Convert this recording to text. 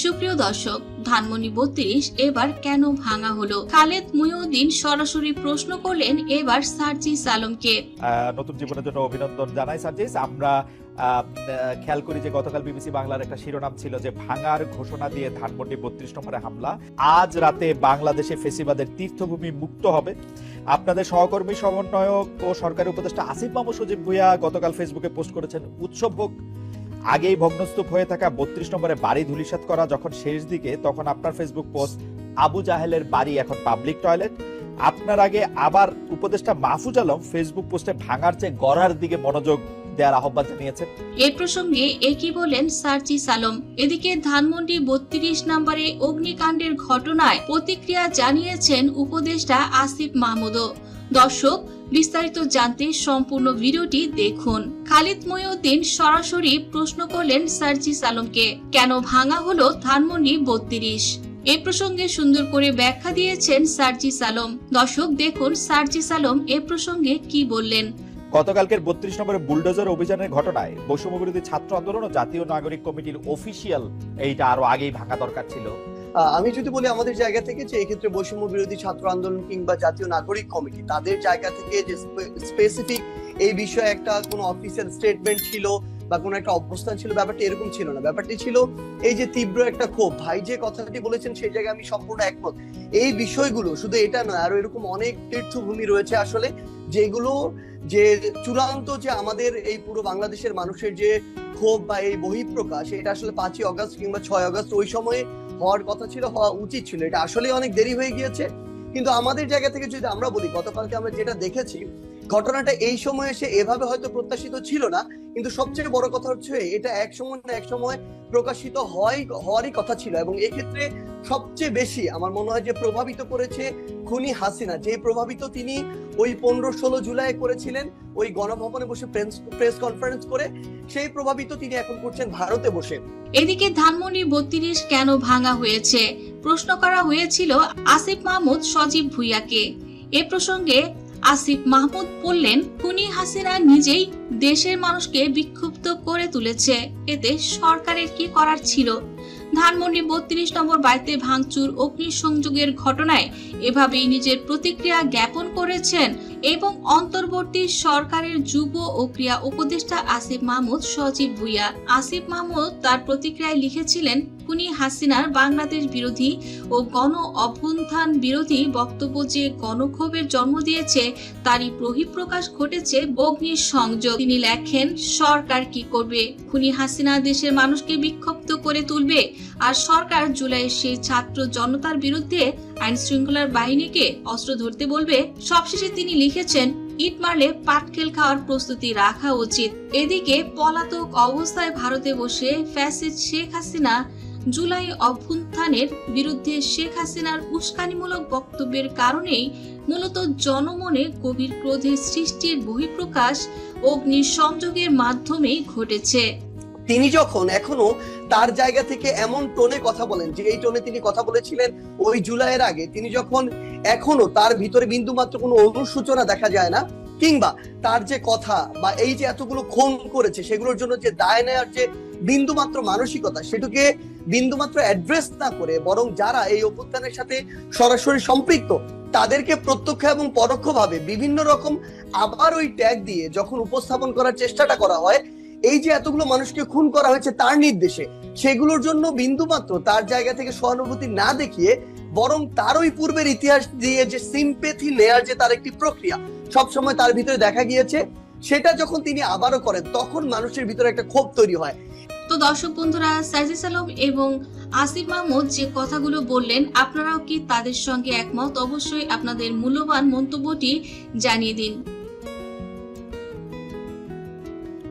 সুপ্রিয় দর্শক, ধানমন্ডি বত্রিশ এবার কেন ভাঙা হলো? খালেদ মুহিউদ্দিন সরাসরি প্রশ্ন করলেন এবার সার্জিস আলমকে। নতুন জীবনের জন্য অভিনন্দন জানাই সার্জিস। আমরা খেয়াল করি যে গতকাল বিবিসি বাংলার একটা শিরোনাম ছিল যে ভাঙার ঘোষণা দিয়ে ধানমন্ডি বত্রিশ নম্বরে হামলা। আজ রাতে বাংলাদেশে ফেসিবাদের তীর্থভূমি মুক্ত হবে। আপনাদের সহকর্মী, সমন্বয়ক ও সরকারি উপদেষ্টা আসিফ মাহমুদ সজীব ভুইয়া গতকাল ফেসবুকে পোস্ট করেছেন, উৎসব হোক আগেই ভগ্নস্তূপ হয়ে থাকা বত্রিশ নম্বরে বাড়ি ধুলিসাৎ করা যখন শেষ দিকে, তখন আপনার ফেসবুক পোস্ট আবু জাহেলের বাড়ি এখন পাবলিক টয়লেট আপনার আগে আবার উপদেষ্টা মাহফুজ আলম ফেসবুক পোস্টে ভাঙার চেয়ে গড়ার দিকে মনোযোগ দেওয়ার আহ্বান জানিয়েছেন। এ প্রসঙ্গে একই বলেন সার্জিস আলম এদিকে ধানমন্ডি বত্রিশ নম্বরে অগ্নিকাণ্ডের ঘটনায় প্রতিক্রিয়া জানিয়েছেন উপদেষ্টা আসিফ মাহমুদও। দর্শক বিস্তারিত জানতে সম্পূর্ণ ভিডিওটি দেখুন। খালিদ মহিউদ্দিন সরাসরি প্রশ্ন করলেন সার্জিস আলমকে, কেন ভাঙা হলো ধানমন্ডি বত্রিশ? এ প্রসঙ্গে সুন্দর করে ব্যাখ্যা দিয়েছেন সার্জিস আলম। দর্শক, দেখুন সার্জিস আলম এ প্রসঙ্গে কি বললেন। গতকালকের বত্রিশ নম্বরে বুলডোজার অভিযানের ঘটনায় বৈষম্য বিরোধী ছাত্র আন্দোলন ও জাতীয় নাগরিক কমিটির অফিসিয়াল এইটা আরও আগেই ভাঙা দরকার ছিল। আমি যদি বলি আমাদের জায়গা থেকে যে এক্ষেত্রে বৈষম্য বিরোধী ছাত্র আন্দোলন কিংবা জাতীয় নাগরিক কমিটি, তাদের জায়গা থেকে যে স্পেসিফিক এই বিষয়ে একটা কোনো অফিসিয়াল স্টেটমেন্ট ছিল বা কোনো একটা অবস্থান ছিল, ব্যাপারটা এরকম ছিল না। ব্যাপারটি ছিল এই যে তীব্র একটা ক্ষোভ। ভাই যে কথাটি বলেছেন সেই জায়গায় আমি সম্পূর্ণ একমত। এই বিষয়গুলো শুধু এটা নয়, আরও এরকম অনেক তীর্থভূমি রয়েছে আসলে, যেগুলো যে চূড়ান্ত যে আমাদের এই পুরো বাংলাদেশের মানুষের যে ক্ষোভ বা এই বহিঃপ্রকাশ, এটা আসলে পাঁচই অগস্ট কিংবা ছয় অগস্ট ওই সময়ে হওয়ার কথা ছিল, হওয়া উচিত ছিল। এটা আসলে অনেক দেরি হয়ে গিয়েছে। কিন্তু আমাদের জায়গা থেকে যদি আমরা বলি, গতকালকে আমরা যেটা দেখেছি, ঘটনাটা এই সময় এসে এভাবে হয়তো প্রত্যাশিত ছিল না। কিন্তু সবচেয়ে বড় কথা হচ্ছে, এটা এক সময় না এক সময় প্রকাশিত হয়, হওয়ারই কথা ছিল। এবং এক্ষেত্রে সবচেয়ে বেশি আমার মনে হয় যে প্রভাবিত করেছে খুনি হাসিনা যে প্রভাবিত তিনি ওই পনেরো ষোলো জুলাই করেছিলেন, ওই গণভবনে বসে প্রেস কনফারেন্স করে, সেই প্রভাবিত তিনি এখন করছেন ভারতে বসে। এদিকে ধানমন্ডি বত্রিশ কেন ভাঙা হয়েছে? প্রশ্ন করা হয়েছিল আসিফ মাহমুদ সজীব ভুইয়াকে। এ প্রসঙ্গে আসিফ মাহমুদ বললেন, খুনি হাসিনা নিজেই দেশের মানুষকে বিক্ষুব্ধ করে তুলেছে, এতে সরকারের কি করার ছিল? ধানমন্ডি বত্রিশ নম্বর বাড়িতে ভাঙচুর, অগ্নিসংযোগের ঘটনায় এভাবেই নিজের প্রতিক্রিয়া জ্ঞাপন করেছেন এবং অন্তর্বর্তী সরকারের যুব ও ক্রিয়া উপদেষ্টা আসিফ মাহমুদ, সচিব ভুইয়া। আসিফ মাহমুদ তার প্রতিক্রিয়ায় লিখেছিলেন খুনি হাসিনার বাংলাদেশ বিরোধী ও গণ অভ্যুত্থান বিরোধী বক্তব্য যে গণক্ষোভের জন্ম দিয়েছে, তারই বহিঃপ্রকাশ ঘটেছে অগ্নির সংযোগ। তিনি লেখেন, সরকার কি করবে? খুনি হাসিনা দেশের মানুষকে বিক্ষুব্ধ করে তুলবে? আর সরকার জুলাইয়ের সেই ছাত্র জনতার বিরুদ্ধে আইন শৃঙ্খলার বাহিনীকে অস্ত্র ধরতে বলবে? সবশেষে তিনি লিখেছেন, ইট মারলে পাটকেল খাওয়ার প্রস্তুতি রাখা উচিত। এদিকে পলাতক অবস্থায় ভারতে বসে ফ্যাসিস্ট শেখ হাসিনা জুলাই অভ্যুত্থানের বিরুদ্ধে শেখ হাসিনার উস্কানিমূলক বক্তব্যের কারণেই মূলত জনমনে গভীর ক্রোধের সৃষ্টির বহিঃপ্রকাশ অগ্নির সংযোগের মাধ্যমেই ঘটেছে। তিনি যখন এখনও তার জায়গা থেকে এমন টোনে কথা বলেন, যে এই টোনে তিনি কথা বলেছিলেন ওই জুলাইয়ের আগে, তিনি যখন এখনও তার ভিতরে বিন্দু মাত্র কোনো অনুসূচনা দেখা যায় না, কিংবা তার যে কথা বা এই যে এতগুলো খুন করেছে, সেগুলোর জন্য যে দায় নেওয়ার যে বিন্দু মাত্র মানসিকতা, সেটুকে বিন্দু মাত্র অ্যাড্রেস না করে বরং যারা এই অভ্যুত্থানের সাথে সরাসরি সম্পৃক্ত, তাদেরকে প্রত্যক্ষ এবং পরোক্ষভাবে বিভিন্ন রকম আবার ওই ট্যাগ দিয়ে যখন উপস্থাপন করার চেষ্টাটা করা হয়, এই যে এতগুলো মানুষকে খুন করা হয়েছে তার নির্দেশে, সেগুলোর জন্য বিন্দুমাত্র তার জায়গা থেকে সহানুভূতি না দেখিয়ে বরং তার ওই পূর্বের ইতিহাস দিয়ে যে সিম্পেথি নেয়ার যে তার একটি প্রক্রিয়া, সবসময় তার ভিতরে দেখা গিয়েছে, সেটা যখন তিনি আবারও করেন, তখন মানুষের ভিতরে একটা ক্ষোভ তৈরি হয়। তো দর্শক বন্ধুরা সাইজি সালম এবং আসিফ মাহমুদ যে কথাগুলো বললেন, আপনারাও কি তাদের সঙ্গে একমত? অবশ্যই আপনাদের মূল্যবান মন্তব্যটি জানিয়ে দিন।